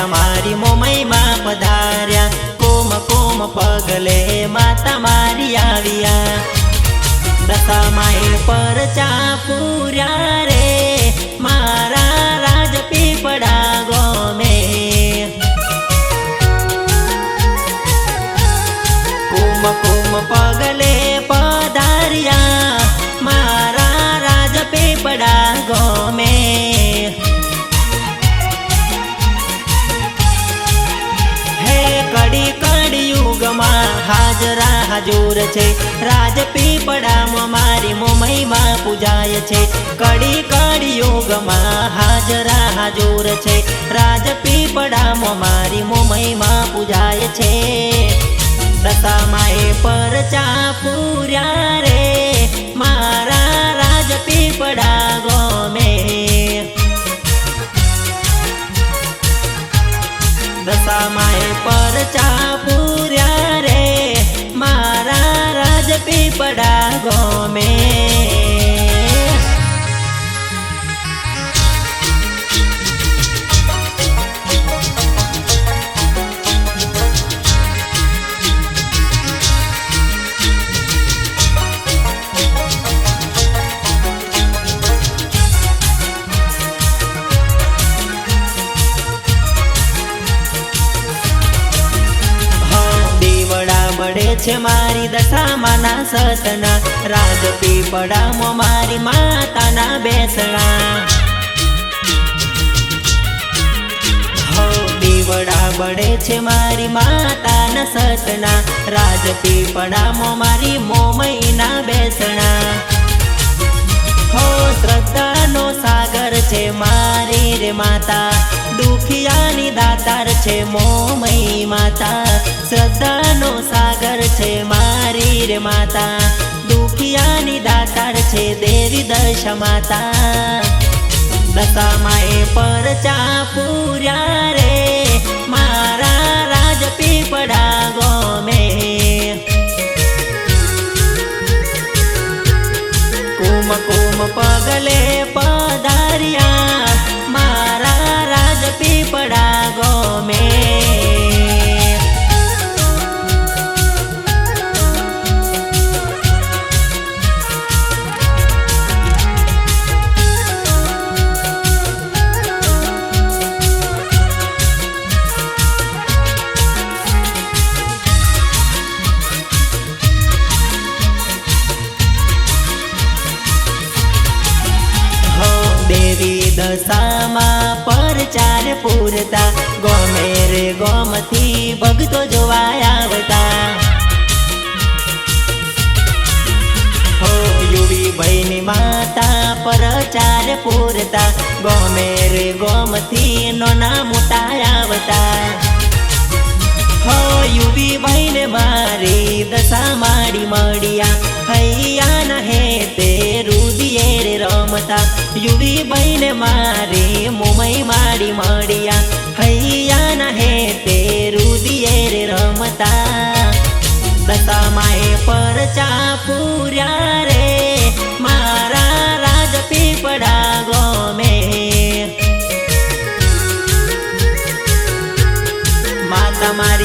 પધાર્યા મારી મોમઈમાં પધાર્યા. કોમ કોમ પગલે માતા મારી આવ્યા. દશામાએ પરચા પૂર્યા રે. હાજરા હાજુર છે. રાજપીપળામાં મારી મોમઈમાં પૂજાય છે. કડી કડી યુગમાં હાજરા હાજુર છે. રાજપીપળામાં મારી મોમઈમાં પૂજાય છે. દશામાએ પરચા પૂર્યા રે. મારા રાજપીપળા ગોમે. દશામાએ પરચા પૂર્યા રાજપીપળા ગોમે છે મારી દશામાના સતના. રાજપીપળામાં મારી માતાના બેસણા. દીવડા બળે છે મારી માતાના સતના. રાજપીપળામાં મારી મોમઈના બેસણા. હો, શ્રદ્ધાનો સાગર છે મારી રે માતા. દુખિયાની દાતાર છે મોમઈ માતા. શ્રદ્ધાનો સાગર મારી રે માતા દુખિયાની દાતાર છે દેવી દશ માતા. દશામાએ પરચા પૂર્યા રે મારા દશામાં પરચાર પૂરતા. ગોમે રે ગોમથી ભગતો જોવાય આવતા. હો યુવી ભાઈની માતા, પરચાર પૂરતા. ગોમે રે ગોમથી નોના મોટા આવતા. હો યુવી ભાઈને મારી દશા માડી મળ્યા. હૈયા ન હે તે રુદિયે રમતા. યુવી ભાઈને મારી મુમઈ માડી મળ્યા. હૈયા ન હે તે રુદિયે રમતા. પર પરચા પૂર્યા રે. મારા રાજપીપળા ગોમે. માતા મારી